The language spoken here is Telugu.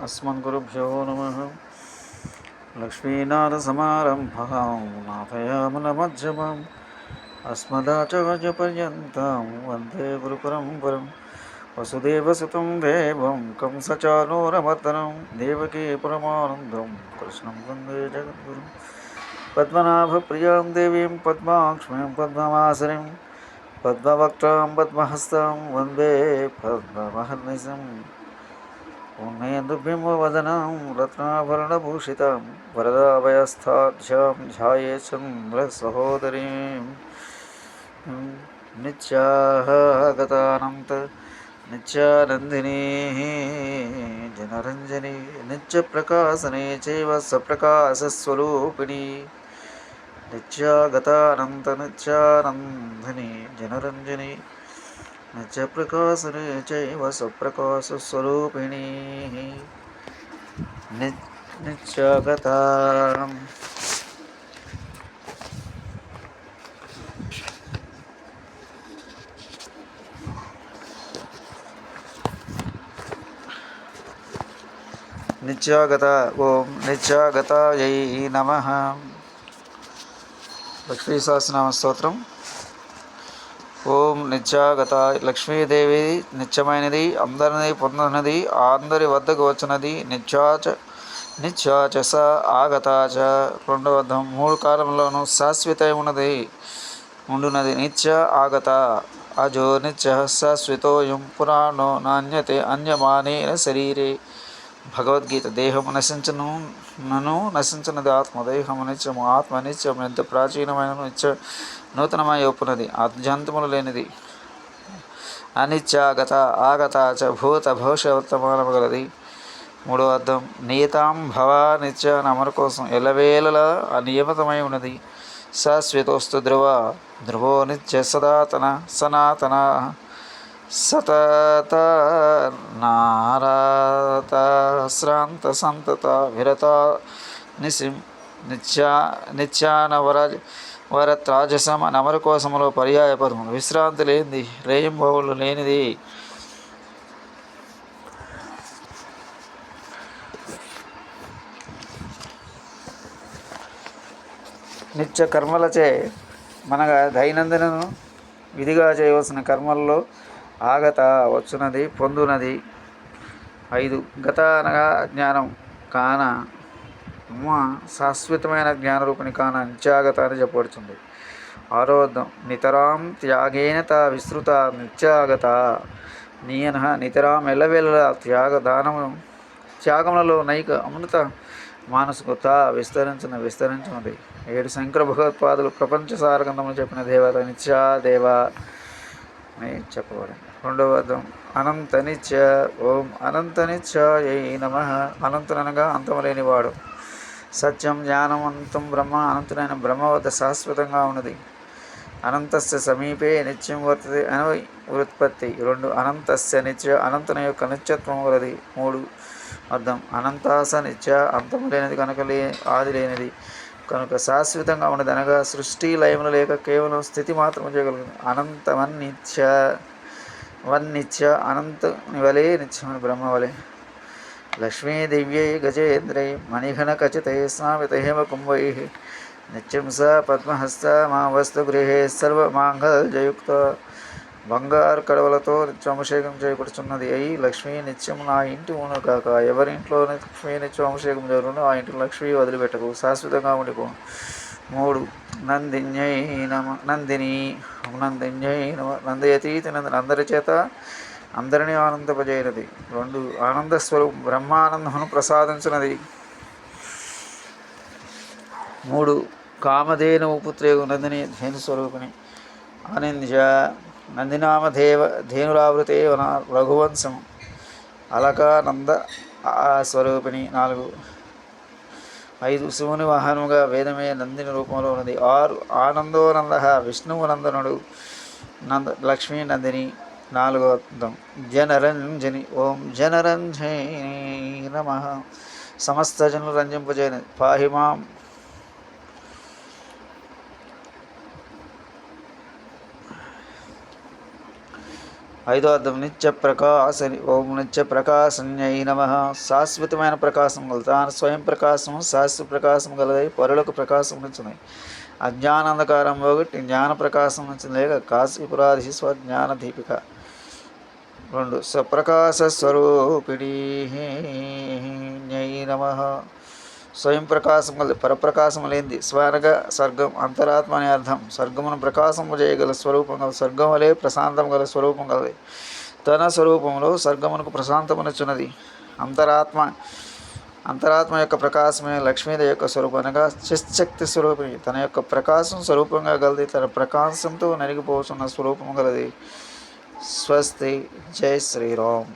अस्मद्गुरुभ्यो नमः। लक्ष्मीनाथसमारम्भां, नाथयामनमध्यमाम्, अस्मदाचार्यपर्यन्तां, वंदे गुरुपरम्परं वसुदेवसुतं देवं कंसचानूरमर्दनं देवकी परमानन्दं, कृष्णं वंदे जगद्गुरुं पद्मनाभप्रियाँ देवीं पद्माक्ष्मीं पद्मवासरीं पद्मवक्त्रां, पद्महस्तां, वंदे पद्ममहर्निशम्। उन्नयन्दुबिम्बवदनां रत्नाभरणभूषितां वरदाभयस्थाढ्यां ध्याये चन्द्रसहोदरीं नित्यागतानन्त नित्यानन्दिनी जनरञ्जनी नित्यप्रकाशने चैव सप्रकाशस्वरूपिणी नित्यागतानन्त नित्यानन्दिनी जनरञ्जनी నిత్యప్రకాశనే చైవ స్వప్రకాశస్వరూపిణి. నిత్యగత నిత్యాగత ఓం నిత్యాగతాయై నమ. లక్ష్మీ సహస్రనామ స్తోత్రం. ఓం నిత్యాగత లక్ష్మీదేవి నిత్యమైనది అందరిని పొందినది అందరి వద్దకు వచ్చినది నిత్యాచ నిత్యాచ స ఆగతాచ. రెండవ అర్థం మూడు కాలంలోనూ శాశ్వతమున్నది ఉండునది నిత్య ఆగత. అజో నిత్య శాశ్వతోయం పురాణో నాణ్యతే అన్యమానేన శరీరే. భగవద్గీత దేహము నశించను నను నశించినది ఆత్మ దేహము నిత్యము ఆత్మ నిత్యము ఎంత ప్రాచీనమైన నిత్య నూతనమై ఒప్పునది అత్యంతములు లేనిది. అనిత్యాగత ఆగత చ భూత భవిష్య వర్తమానము గలది. మూడో అర్థం నియతాం భవ నిత్య అమరు కోసం ఎలవేళలా అనియమితమై ఉన్నది. శాశ్వతోస్తు ధ్రువ ధ్రువో నిత్య సదాతన సనాతన. సతత నారత శ్రాంత సంతత విరత నిసిం నిత్యా నిత్యానవరాజ వరత్రాజసమ నమరు కోసములో పర్యాయపదము విశ్రాంతి లేనిది రేయింబవులు లేనిది. నిత్య కర్మలచే మనగా దైనందినను విధిగా చేయవలసిన కర్మల్లో ఆగత వచ్చునది పొందునది. ఐదు. గత అనగా జ్ఞానం కాన అమ్మ శాశ్వతమైన జ్ఞానరూపిణి కాన నిత్యాగత అని చెప్పబడుతుంది. ఆరో నితరాం త్యాగేన త విస్తృత నిత్యాగత. నియన నితరాం ఎల్లవేళ త్యాగ దానము త్యాగములలో నైక అమృత మానసికత విస్తరించిన విస్తరించినది. ఏడు శంకర భగవత్పాదులు ప్రపంచ సారగంధములు చెప్పిన దేవత నిత్యా దేవ అని చెప్పబడింది. రెండవ అర్థం అనంత ఓం అనంత ఏ నమ. అనంతునగా అంతములేనివాడు. సత్యం జ్ఞానం అనంతం బ్రహ్మ అనంతుడైన బ్రహ్మ వద్ద శాశ్వతంగా ఉన్నది. అనంతస్య సమీపే నిత్యం వర్తది అని ఉత్పత్తి. రెండు అనంతస్య నిత్య అనంతుని యొక్క నిత్యత్వం గలది మూడు అర్థం అనంతాస నిత్య అంతము లేనిది కనుక లే ఆది లేనిది. కనుక శాశ్వతంగా ఉన్నది. అనగా సృష్టి లయములు లేక కేవలం స్థితి మాత్రం చేయగలుగుతుంది చేయగలదు వన్ వన్నిత్య అనంత వలే నిత్యమని బ్రహ్మ వలె లక్ష్మీ దివ్యై గజేంద్రై మణిఘన ఖచితై స్నామిత కుంభై. నిత్యం స పద్మహస్త మా వస్తు గృహే సర్వమాంగళ్యయుక్త బంగారు కడవలతో నిత్యాభిషేకం చేయబడుచున్నది. అయి లక్ష్మీ నిత్యం నా ఇంటి ఊను కాక ఎవరింట్లో లక్ష్మీ నిత్యాభిషేకం జరుగును ఆ ఇంటి లక్ష్మీ వదిలిపెట్టకు. శాశ్వతంగా ఉండిపో. మూడు. నందిన్యై నమ నందిని నందిన్యై నమ నందయతీతి నందిని. అందరి చేత అందరినీ ఆనందపజేయనది. రెండు. ఆనంద స్వరూపం. బ్రహ్మానందమును ప్రసాదించినది. మూడు. కామధేనువు పుత్రేగు నందిని ధేను స్వరూపిణి ఆనంద్య నందినామధేవ ధేనురావృతే వన రఘువంశం. అలకానంద ఆ స్వరూపిణి నాలుగు. ఐదు శివుని వాహనముగా వేదమే నందిని రూపంలో ఉన్నది. ఆరు ఆనందోనంద విష్ణువు నందనుడు నంద లక్ష్మీ నందిని నాలుగో అర్థం. జనరంజని ఓం జనరంజని నమ. సమస్త జనులు రంజింపజేయని. పాహిమాం ఐదో అర్థం నిత్య ప్రకాశని ఓం నిత్య ప్రకాశన్యై నమ. శాశ్వతమైన ప్రకాశం గల తాను స్వయం ప్రకాశం శాశ్వత ప్రకాశం గలదై పరులకు ప్రకాశం నుంచినాయి అజ్ఞానంధకారం ఒకటి జ్ఞాన ప్రకాశం నుంచి లేక కాశీపురాధి స్వజ్ఞాన దీపిక. రెండు. సప్రకాశ స్వరూపిణీ నమ. స్వయం ప్రకాశం కలది పరప్రకాశం లేనిది స్వరగ స్వర్గం అంతరాత్మ అనే అర్థం. స్వర్గమును ప్రకాశము చేయగల స్వరూపం గల స్వర్గం వలె ప్రశాంతం గల స్వరూపం కలది తన స్వరూపంలో స్వర్గమునకు ప్రశాంతమునచున్నది అంతరాత్మ అంతరాత్మ యొక్క ప్రకాశమే లక్ష్మీదేవి యొక్క స్వరూపం అనగా చిశక్తి స్వరూపిణి. తన యొక్క ప్రకాశం స్వరూపంగా గలది తన ప్రకాశంతో నలిగిపోతున్న స్వరూపం గలది. స్వస్తి జై శ్రీరామ్.